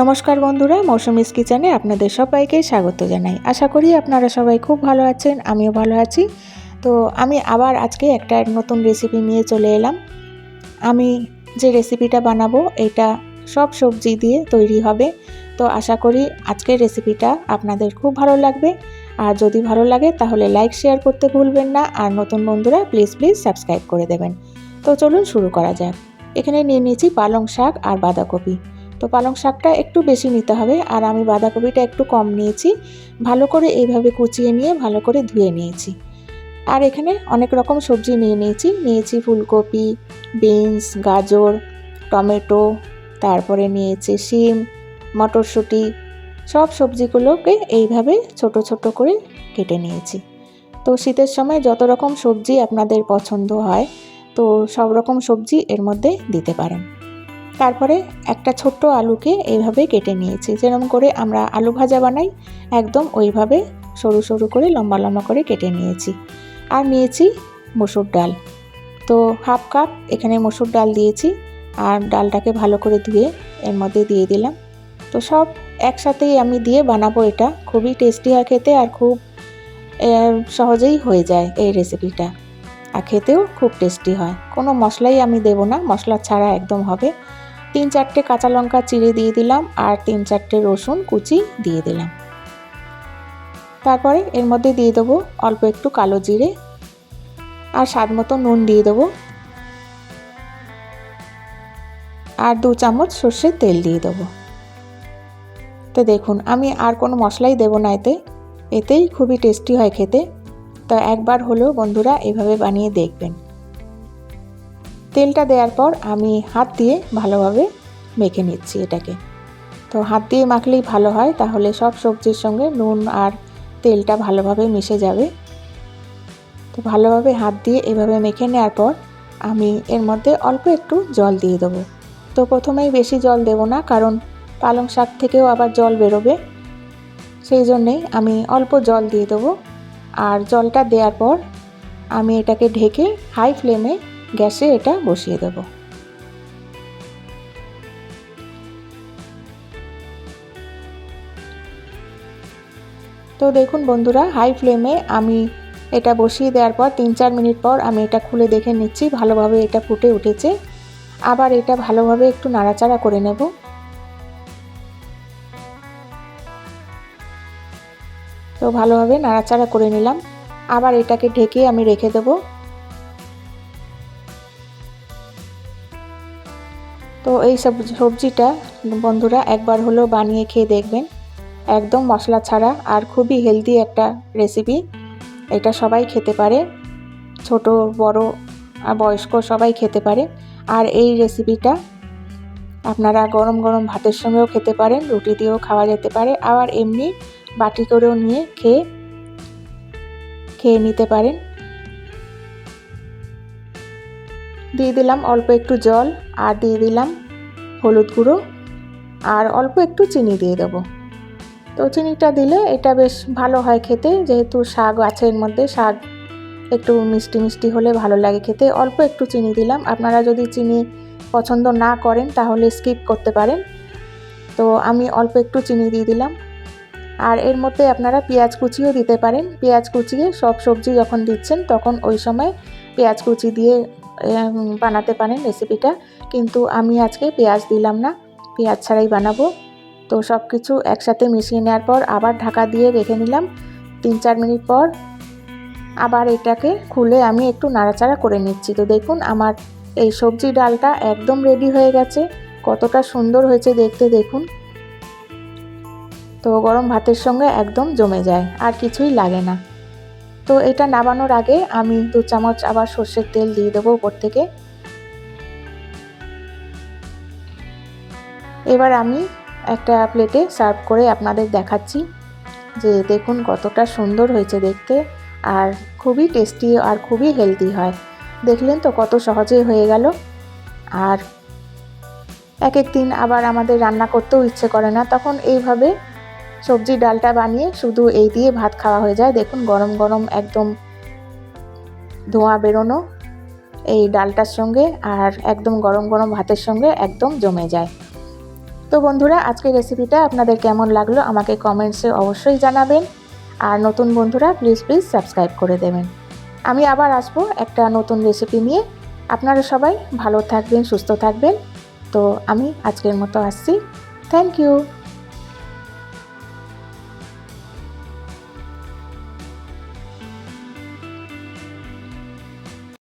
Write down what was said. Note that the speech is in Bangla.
নমস্কার বন্ধুরা মৌসুমিস কিচেনে আপনাদের সবাইকে স্বাগত জানাই। আশা করি আপনারা সবাই খুব ভালো আছেন, আমিও ভালো আছি। তো আমি আবার আজকে একটা নতুন রেসিপি নিয়ে চলে এলাম। আমি যে রেসিপিটা বানাবো, এটা সব সবজি দিয়ে তৈরি হবে। তো আশা করি আজকের রেসিপিটা আপনাদের খুব ভালো লাগবে। আর যদি ভালো লাগে, তাহলে লাইক শেয়ার করতে ভুলবেন না। আর নতুন বন্ধুরা প্লিজ প্লিজ সাবস্ক্রাইব করে দেবেন। তো চলুন শুরু করা যাক। এখানে নিয়ে নিয়েছি পালং শাক আর বাঁধাকপি। তো পালং শাকটা একটু বেশি নিতে হবে আর আমি বাঁধাকপিটা একটু কম নিয়েছি। ভালো করে এইভাবে কুচিয়ে নিয়ে ভালো করে ধুয়ে নিয়েছি। আর এখানে অনেক রকম সবজি নিয়ে নিয়েছি। নিয়েছি ফুলকপি, বিনস, গাজর, টমেটো, তারপরে নিয়েছি শিম, মটরশুঁটি, সব সবজিগুলোকে এইভাবে ছোট ছোট করে কেটে নিয়েছি। তো শীতের সময় যত রকম সবজি আপনাদের পছন্দ হয়, তো সব রকম সবজি এর মধ্যে দিতে পারেন। তারপরে একটা ছোট্ট আলুকে এইভাবে কেটে নিয়েছি। যেরকম করে আমরা আলু ভাজা বানাই, একদম ওইভাবে সরু সরু করে লম্বা লম্বা করে কেটে নিয়েছি। আর নিয়েছি মসুর ডাল। তো হাফ কাপ এখানে মসুর ডাল দিয়েছি আর ডালটাকে ভালো করে ধুয়ে এর মধ্যে দিয়ে দিলাম। তো সব একসাথেই আমি দিয়ে বানাবো এটা। খুবই টেস্টি হয় খেতে আর খুব সহজেই হয়ে যায় এই রেসিপিটা। আর খেতেও খুব টেস্টি হয়। কোনো মশলাই আমি দেব না, মশলা ছাড়া একদম হবে। তিন চারটে কাঁচা লঙ্কা চিড়ে দিয়ে দিলাম আর তিন চারটে রসুন কুচি দিয়ে দিলাম। তারপরে এর মধ্যে দিয়ে দেবো অল্প একটু কালো জিরে আর স্বাদ মতো নুন দিয়ে দেবো। আর দু চামচ সর্ষের তেল দিয়ে দেবো। তো দেখুন, আমি আর কোনো মশলাই দেবো না এতে। এতেই খুবই টেস্টি হয় খেতে। তো একবার হলেও বন্ধুরা এভাবে বানিয়ে দেখবেন। তেলটা দেওয়ার পর আমি হাত দিয়ে ভালোভাবে মেখে নিচ্ছি এটাকে। তো হাত দিয়ে মাখলেই ভালো হয়, তাহলে সব সবজির সঙ্গে নুন আর তেলটা ভালোভাবে মিশে যাবে। তো ভালোভাবে হাত দিয়ে এভাবে মেখে নেওয়ার পর আমি এর মধ্যে অল্প একটু জল দিয়ে দেবো। তো প্রথমেই বেশি জল দেব না, কারণ পালং শাক থেকেও আবার জল বেরোবে। সেই জন্যেই আমি অল্প জল দিয়ে দেবো। আর জলটা দেওয়ার পর আমি এটাকে ঢেকে হাই ফ্লেমে গ্যাসে এটা বসিয়ে দেব। তো দেখুন বন্ধুরা হাই ফ্লেমে আমি এটা বসিয়ে দেওয়ার পর তিন চার মিনিট পর আমি এটা খুলে দেখে নিচ্ছি, ভালোভাবে এটা ফুটে উঠেছে। আবার এটা ভালোভাবে একটু নাড়াচাড়া করে নেব। তো ভালোভাবে নাড়াচাড়া করে নিলাম। আবার এটাকে ঢেকে আমি রেখে দেবো। তো এই সব সবজিটা বন্ধুরা একবার হলেও বানিয়ে খেয়ে দেখবেন। একদম মশলা ছাড়া আর খুবই হেলদি একটা রেসিপি এটা সবাই খেতে পারে, ছোট, বড় বয়স্ক সবাই খেতে পারে। আর এই রেসিপিটা আপনারা গরম গরম ভাতের সঙ্গেও খেতে পারেন, রুটি দিয়েও খাওয়া যেতে পারে। আবার এমনি বাটি করেও নিয়ে খেয়ে খেয়ে নিতে পারেন। দিয়ে দিলাম অল্প একটু জল আর দিয়ে দিলাম হলুদ গুঁড়ো আর অল্প একটু চিনি দিয়ে দেবো। তো চিনিটা দিলে এটা বেশ ভালো হয় খেতে, যেহেতু শাক আছে এর মধ্যে, শাক একটু মিষ্টি মিষ্টি হলে ভালো লাগে খেতে। অল্প একটু চিনি দিলাম। আপনারা যদি চিনি পছন্দ না করেন তাহলে স্কিপ করতে পারেন। তো আমি অল্প একটু চিনি দিয়ে দিলাম। আর এর মধ্যে আপনারা পেঁয়াজ কুচিও দিতে পারেন। পেঁয়াজ কুচিয়ে সব সবজি যখন দিচ্ছেন তখন ওই সময় পেঁয়াজ কুচি দিয়ে বানাতে পারেন রেসিপিটা কিন্তু আমি আজকে পেঁয়াজ দিলাম না। পেঁয়াজ ছাড়াই বানাবো। তো সব কিছু একসাথে মিশিয়ে নেওয়ার পর আবার ঢাকা দিয়ে রেখে নিলাম তিন চার মিনিট পর। আবার এটাকে খুলে আমি একটু নাড়াচাড়া করে নিচ্ছি। তো দেখুন আমার এই সবজি ডালটা একদম রেডি হয়ে গেছে। কতটা সুন্দর হয়েছে দেখতে দেখুন। তো গরম ভাতের সঙ্গে একদম জমে যায়, আর কিছুই লাগে না। তো এটা নামানোর আগে আমি দু চামচ আবার সর্ষের তেল দিয়ে দেবো উপর থেকে। এবার আমি একটা প্লেটে সার্ভ করে আপনাদের দেখাচ্ছি যে দেখুন কতটা সুন্দর হয়েছে দেখতে আর খুবই টেস্টি আর খুবই হেলদি হয়। দেখলেন তো কত সহজেই হয়ে গেল। আর এক এক দিন আবার আমাদের রান্না করতেও ইচ্ছে করে না, তখন এইভাবে সবজি ডালটা বানিয়ে শুধু এই দিয়ে ভাত খাওয়া হয়ে যায়। দেখুন গরম গরম একদম ধোঁয়া বেরোনো এই ডালটার সঙ্গে আর একদম গরম গরম ভাতের সঙ্গে একদম জমে যায়। তো বন্ধুরা, আজকের রেসিপিটা আপনাদের কেমন লাগল আমাকে কমেন্টসে অবশ্যই জানাবেন। আর নতুন বন্ধুরা প্লিজ প্লিজ সাবস্ক্রাইব করে দেবেন। আমি আবার আসব একটা নতুন রেসিপি নিয়ে। আপনারা সবাই ভালো থাকবেন, সুস্থ থাকবেন। তো আমি আজকের মতো আসছি। Thank you